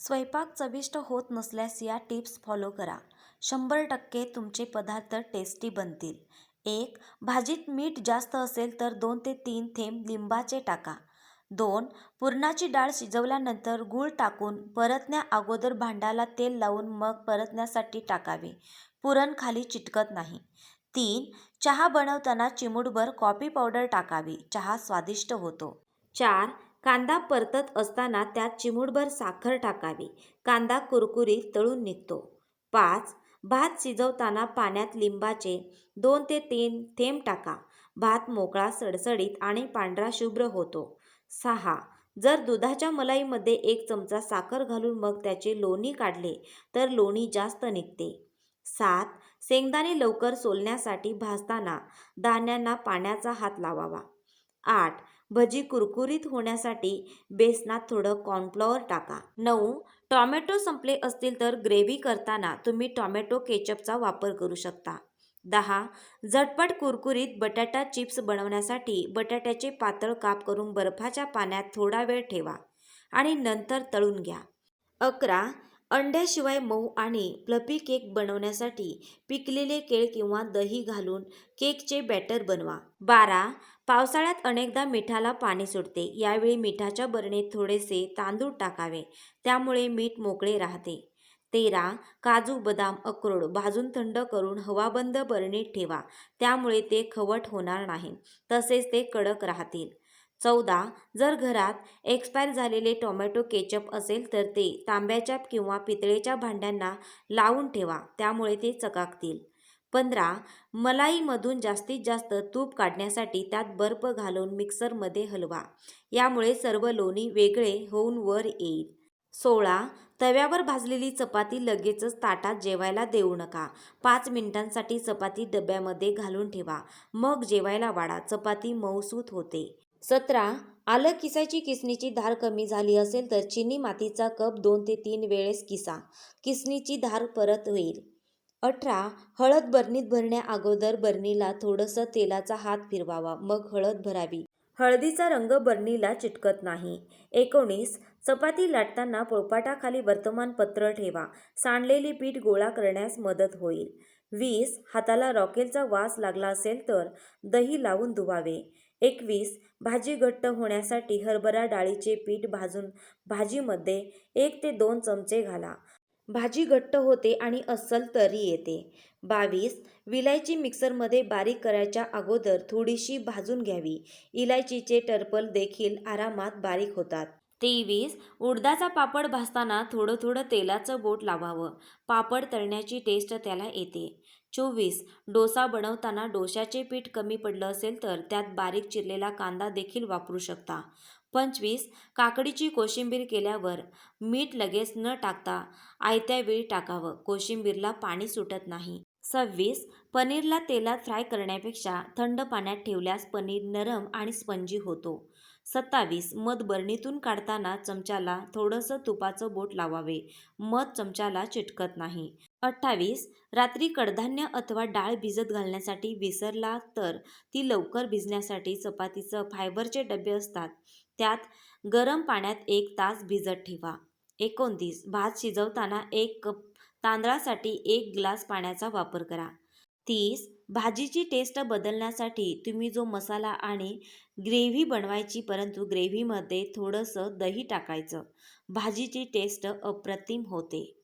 स्वयंपाक चविष्ट होत नसल्यास या टिप्स फॉलो करा. शंभर टक्के तुमचे पदार्थ टेस्टी बनतील. एक भाजीत मीठ जास्त असेल तर दोन ते तीन थेंब लिंबाचे टाका. दोन पुरणाची डाळ शिजवल्यानंतर गूळ टाकून परतण्या अगोदर भांड्याला तेल लावून मग परतण्यासाठी टाकावे. पुरण खाली चिटकत नाही. तीन चहा बनवताना चिमूटभर कॉफी पावडर टाकावी. चहा स्वादिष्ट होतो. चार कांदा परतत असताना त्यात चिमूटभर साखर टाकावी. कांदा कुरकुरीत तळून निघतो. पाच. भात शिजवताना पाण्यात लिंबाचे दोन ते तीन थेंब टाका. भात मोकळा सडसडीत आणि पांढरा शुभ्र होतो. सहा. जर दुधाच्या मलाईमध्ये एक चमचा साखर घालून मग त्याचे लोणी काढले तर लोणी जास्त निघते. सात. शेंगदाणे लवकर सोलण्यासाठी भाजताना दाण्यांना पाण्याचा हात लावावा. आठ. भजी कुरकुरीत होण्यासाठी बेसनात थोडं कॉर्नफ्लॉवर टाका. नऊ. टॉमॅटो संपले असतील तर ग्रेव्ही करताना तुम्ही टॉमॅटो केचपचा वापर करू शकता. दहा. झटपट कुरकुरीत बटाटा चिप्स बनवण्यासाठी बटाट्याचे पातळ काप करून बर्फाच्या पाण्यात थोडा वेळ ठेवा आणि नंतर तळून घ्या. अकरा. अंड्याशिवाय मऊ आणि फ्लफी केक बनवण्यासाठी पिकलेले केळ किंवा दही घालून केकचे बॅटर बनवा. बारा. पावसाळ्यात अनेकदा मिठाला पाणी सुटते यावेळी मिठाच्या बरणीत थोडेसे तांदूळ टाकावे. त्यामुळे मीठ मोकळे राहते. तेरा. काजू बदाम अक्रोड भाजून थंड करून हवाबंद बरणीत ठेवा. त्यामुळे ते खवट होणार नाही. तसेच ते कडक राहतील. चौदा जर घरात एक्सपायर झालेले टोमॅटो केचप असेल तर ते तांब्याच्या किंवा पितळेच्या भांड्यांना लावून ठेवा त्यामुळे ते चकाकतील. पंधरा मलाईमधून जास्तीत जास्त तूप काढण्यासाठी त्यात बर्फ घालून मिक्सरमध्ये हलवा यामुळे सर्व लोणी वेगळे होऊन वर येईल. सोळा तव्यावर भाजलेली चपाती लगेचच ताटात जेवायला देऊ नका पाच मिनिटांसाठी चपाती डब्यामध्ये घालून ठेवा मग जेवायला वाढा चपाती मऊसूत होते. सतरा आलं किसायची किसणीची धार कमी झाली असेल तर चिनी मातीचा कप दोन ते तीन वेळेस किसा. किसणीची धार परत होईल. अठरा हळद बरणीत भरण्या अगोदर बरणीला थोडंसं तेलाचा हात फिरवावा मग हळद भरावी. हळदीचा रंग बरणीला चिटकत नाही. एकोणीस चपाती लाटताना पोळपाटाखाली वर्तमानपत्र ठेवा. सांडलेली पीठ गोळा करण्यास मदत होईल. वीस हाताला रॉकेलचा वास लागला असेल तर दही लावून धुवावे. एकवीस भाजी घट्ट होण्यासाठी हरभरा डाळीचे पीठ भाजून भाजीमध्ये एक ते दोन चमचे घाला. भाजी घट्ट होते आणि अस्सल तरी येते. बावीस विलायची मिक्सरमध्ये बारीक करायच्या अगोदर थोडीशी भाजून घ्यावी. इलायचीचे टर्पल देखील आरामात बारीक होतात. तेवीस उडदाचा पापड भाजताना थोडं थोडं तेलाचं बोट लावावं. पापड तळण्याची टेस्ट त्याला येते. चोवीस डोसा बनवताना डोशाचे पीठ कमी पडलं असेल तर त्यात बारीक चिरलेला कांदा देखील वापरू शकता. पंचवीस काकडीची कोशिंबीर केल्यावर मीठ लगेच न टाकता आयत्या वेळी टाकावं. कोशिंबीरला पाणी सुटत नाही. सव्वीस पनीरला तेलात फ्राय करण्यापेक्षा थंड पाण्यात ठेवल्यास पनीर नरम आणि स्पंजी होतो. सत्तावीस. मध बरणीतून काढताना चमच्याला थोडंसं तुपाचं बोट लावावे. मध चमच्याला चिटकत नाही. अठ्ठावीस. रात्री कडधान्य अथवा डाळ भिजत घालण्यासाठी विसरला तर ती लवकर भिजण्यासाठी चपातीचं फायबरचे डबे असतात. त्यात गरम पाण्यात एक तास भिजत ठेवा. एकोणतीस. भात शिजवताना एक कप तांदळासाठी एक ग्लास पाण्याचा वापर करा. तीस भाजीची टेस्ट बदलण्यासाठी तुम्ही जो मसाला आणि ग्रेव्ही बनवायची परंतु ग्रेव्हीमध्ये थोडंसं दही टाकायचं. भाजीची टेस्ट अप्रतिम होते.